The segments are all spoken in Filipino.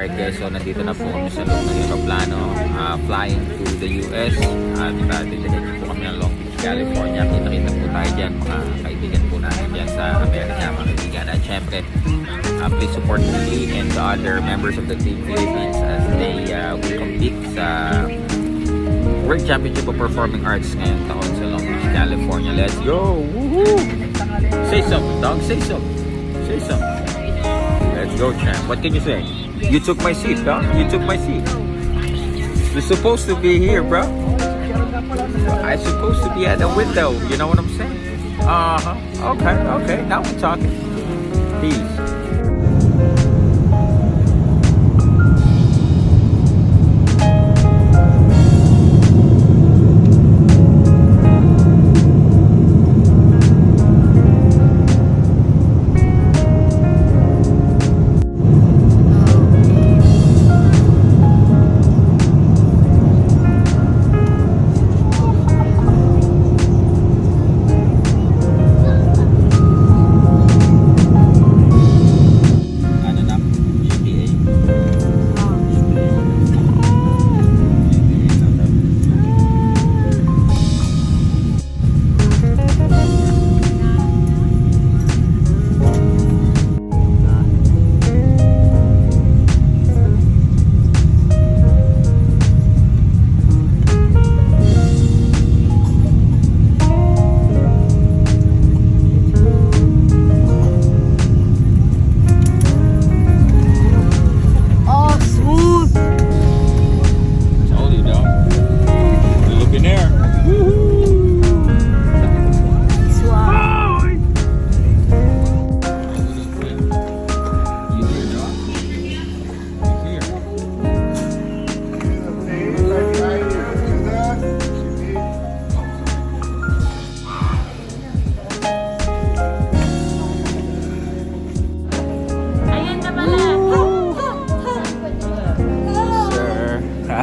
Alright guys, so nandito na po kami sa loob ng aeroplano uh, flying to the US at uh, didalhin po kami ng Long Beach, California. Kita-kita po tayo dyan, mga kaibigan po natin dyan sa Amerika, mga kaibigan. At syempre, uh, please support me and the other members of the Team Philippines as they uh, will compete sa World Championship of Performing Arts ngayong taon sa Long Beach, California. Let's go! Woohoo! Say something, dog. Say something. Say something. Go, champ. What can you say? You took my seat, dog. You took my seat. You're supposed to be here, bro. I'm supposed to be at the window. You know what I'm saying? Uh huh. Okay, okay. Now we're talking. Peace.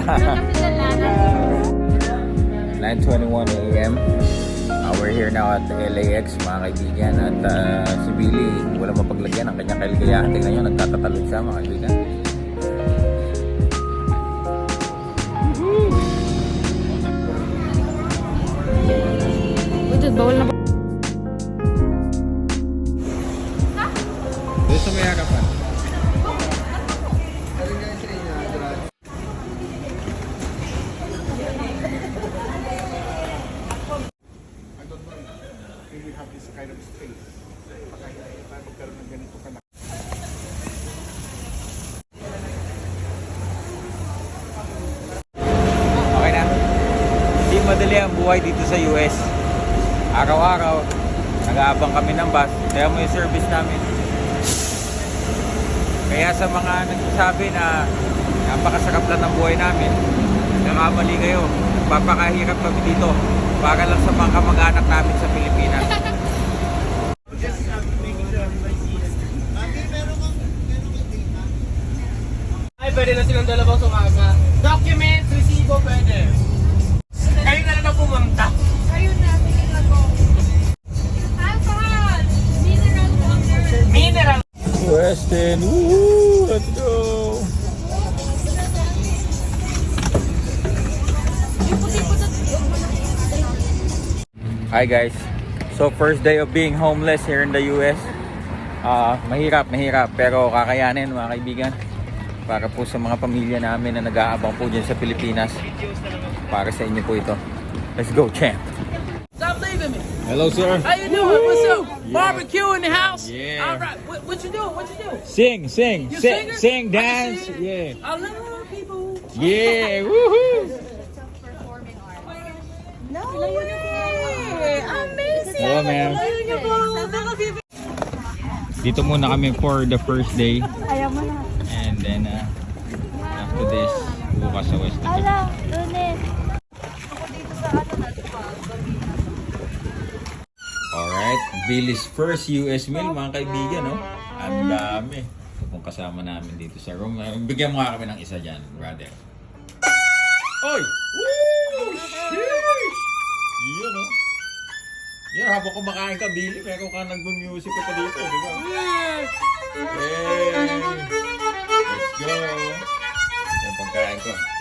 9.21 a.m. Uh, we're here now at LAX mga kaibigan at uh, si Billy wala mapaglagyan ang kanyang kaligayahan. Tingnan nyo, nagtatatalog siya mga kaibigan. Wait, bawal na ba? Doon sa may this kind of space. Pagka tayo magkaroon ng ganito ka na. Okay na. Hindi madali ang buhay dito sa US. Araw-araw, nag-aabang kami ng bus. Kaya mo yung service namin. Kaya sa mga nagsasabi na napakasarap lang ng buhay namin, nakakamali kayo. Nagpapakahirap kami dito para lang sa mga kamag-anak namin sa Pilipinas. Pwede na silang dalawang sumaga. Documents, resibo, pwede. Kayo na lang ang pumunta. Ayun na, sige na po. Alcohol! Mineral water! Mineral. Weston, woo! Let's go! Hi guys. So first day of being homeless here in the US. Ah, mahirap, mahirap pero kakayanin mga kaibigan. Para po sa mga pamilya namin na nag-aabang po dyan sa Pilipinas. Para sa inyo po ito. Let's go, champ! Stop leaving me. Hello, sir. How you doing? What's up? Barbecue in the house? Yeah. All right. What, what you doing? What you doing? Sing, sing, You sing, singer? sing, dance. Yeah. I love people. Yeah, woohoo! No way! Amazing! Hello, ma'am. Dito muna kami for the first day. Ayaw mo na. And then, uh, after this, bukas sa West. Ala, lunes. Alright, Billy's first US meal, mga kaibigan, no? Ang dami. Pong kasama namin dito sa room. Uh, Bigyan mo nga kami ng isa dyan, brother. Oy! Woo! Sheesh! Yun, no? Yan, habang kumakain ka, Billy, meron ka nag-music ka pa dito, di ba? Hey! Go! Yung pagkain ko.